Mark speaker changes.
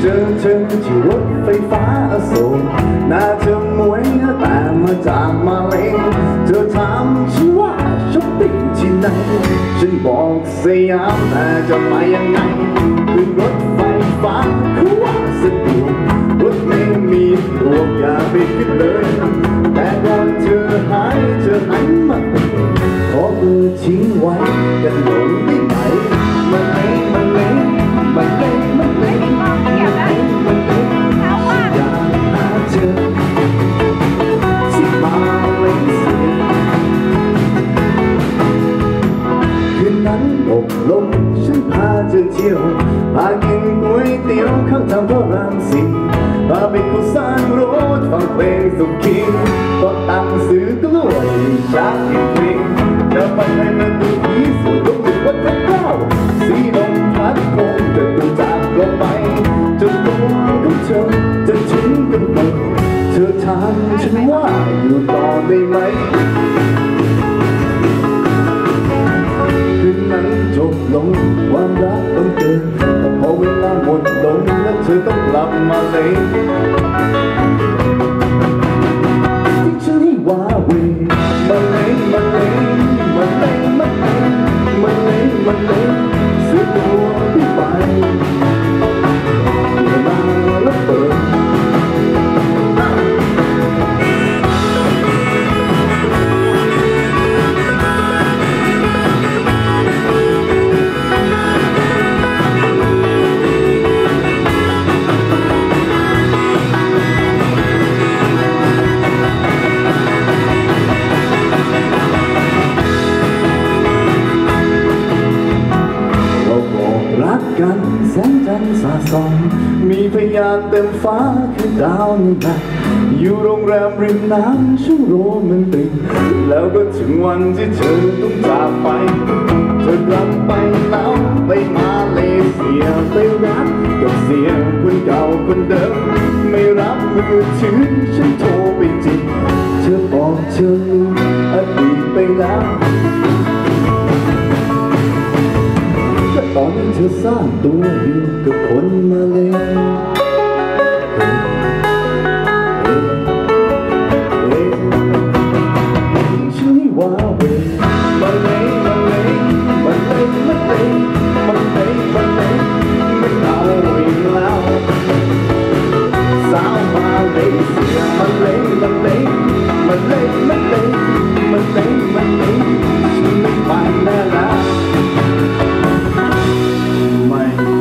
Speaker 1: เจอเธอที่รถไฟฟ้าอโศกน่าจะมวยแต่มาจากมาเลเธอถามฉันว่าช้อปปิ้งที่ไหน ฉันบอกสยามแต่จะไปยังไงขึ้นรถไฟฟ้าคือว่าสะดวกรถไม่มีตรวอย่าไปคิดเลย แต่ก่อนเธอหายเธอหันมาขอเบอร์ทิ้งไว้กันหลง นั้นตกลงฉันพาเธอเที่ยวพากินก๋วยเตี๋ยวข้างทางพระรามสี่พาไปกุสานรถฟังเพลงสุขีก็ตั้งซื้อกล้วยชาติเพลงจะไปให้ประตูผีสู่ลงถึงวัดพระเก้าสีลมพัดคงจะตูจากเราไปจนตัวของเธอจะทิ้งกันหมดเธอถามฉันว่าอยู่ต่อได้ไหม นั้นจบลงความรักต้องเจอ กันแสงจันทร์สาดส่องมีพยานเต็มฟ้าคือดาวนี่แหละอยู่โรงแรมริมน้ำช่วโรแมนติกแล้วก็ถึงวันที่เธอต้องจากไป เธอกลับไปแล้วไปมาเลเซียไปรักกับเสียงคนเก่าคนเดิม ไม่รับมือถือฉันโทรไปจิกเธอบอกเธอลืมอดีตไปแล้ว ตอนเธอสร้างตัวอยู่กับคนมาเลย